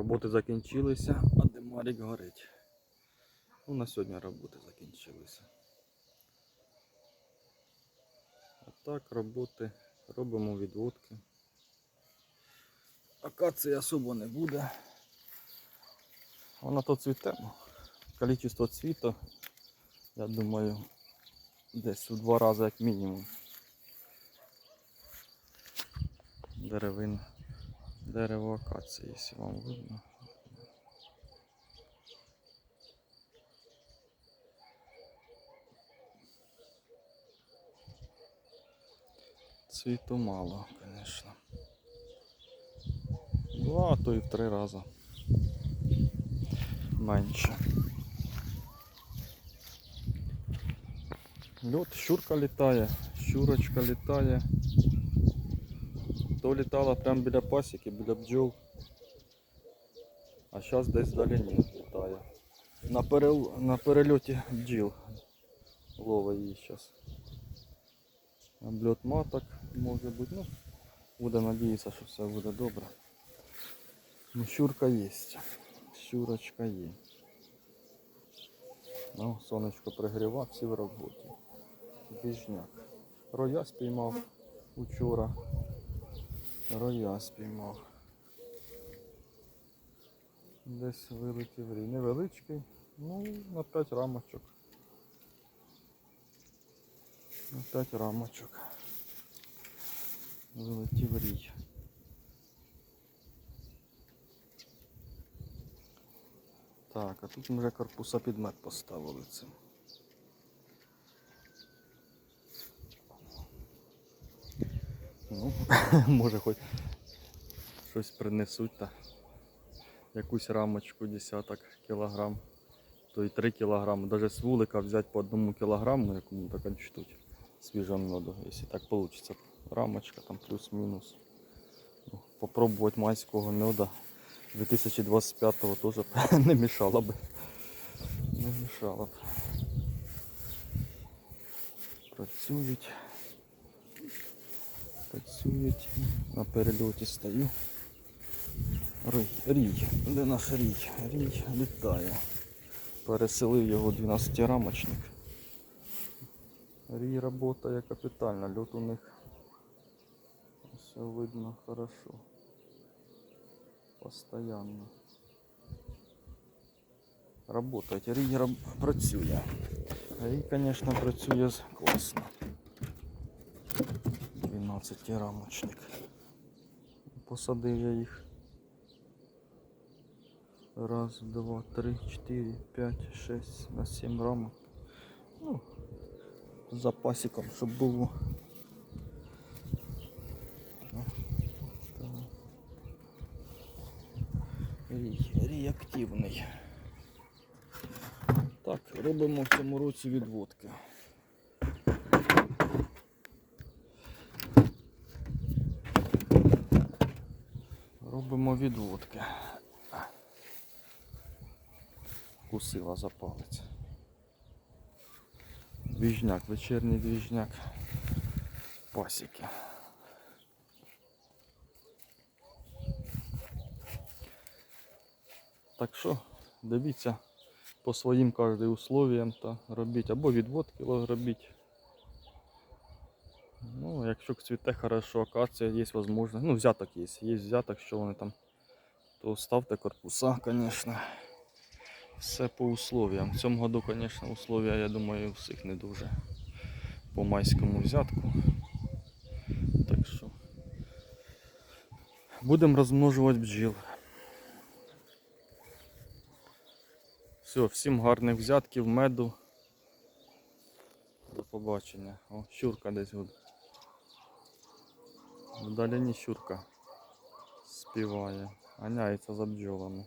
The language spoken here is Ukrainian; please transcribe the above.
Роботи закінчилися, а димарик горить. Ну, на сьогодні роботи закінчилися. А так, роботи робимо відводки. Акації особо не буде. Вона то цвіте. Кількість цвіту, я думаю, десь у два рази як мінімум. Деревин. Дерево акації, якщо вам видно. Цвіту мало, звісно. Два, а то і в три рази. Менше. Льот, щурка літає, щурочка літає. То літала прямо біля пасіки, біля бджол. А зараз десь вдалині літає. На, перел... на перельоті бджіл ловить її зараз. Обльот маток може бути. Ну, буде надіятися, що все буде добре. Ну, щурка є. Щурочка є. Ну, сонечко пригрівав, всі в роботі. Біжняк. Роя спіймав учора. Роя спіймав. Десь вилетів рій. Невеличкий, ну, на 5 рамочок. На 5 рамочок. Вилетів рій. Так, а тут ми вже корпуса під мед поставили цим. Ну, може хоч щось принесуть та якусь рамочку десяток кілограм, то й 3 кілограми. Даже з вулика взяти по одному кілограму, як мені так чтуть, свіжого меду, якщо так вийде. Рамочка там плюс-мінус. Ну, Попробувати майського меда 2025-го теж не мішало би. Не мішало б. Працюють. Працюють. На перельоті стою. Рій, рій. Де наш рій? Рій літає. Переселив його 12 рамочник. Рій працює капітально, льот у них все видно хорошо. Постоянно. Работать. Рій працює. Рій, звісно, працює класно. 12 рамочник. Посадив я їх. Раз, два, три, чотири, п'ять, шесть на сім рамок. Ну, з запасиком, щоб було. Рій. Так, робимо в цьому році відводки. Робимо відводки. Кусила за палець. Двіжняк, вечірній двіжняк. Пасіки. Так що, дивіться по своїм кожним условіям та робіть. Або відводки робіть. Ну, якщо цвіте хорошо, акація є можливість. Ну, взяток є. Є взяток, що вони там. То ставте корпуса, звісно. Все по условиям. В цьому году, звісно, условия, я думаю, у всіх не дуже. По майському взятку. Так що. Будемо розмножувати бджіл. Все, всім гарних взятків, меду. До побачення. О, щурка десь буде. Вдалині щурка співає, ганяється за бджолами.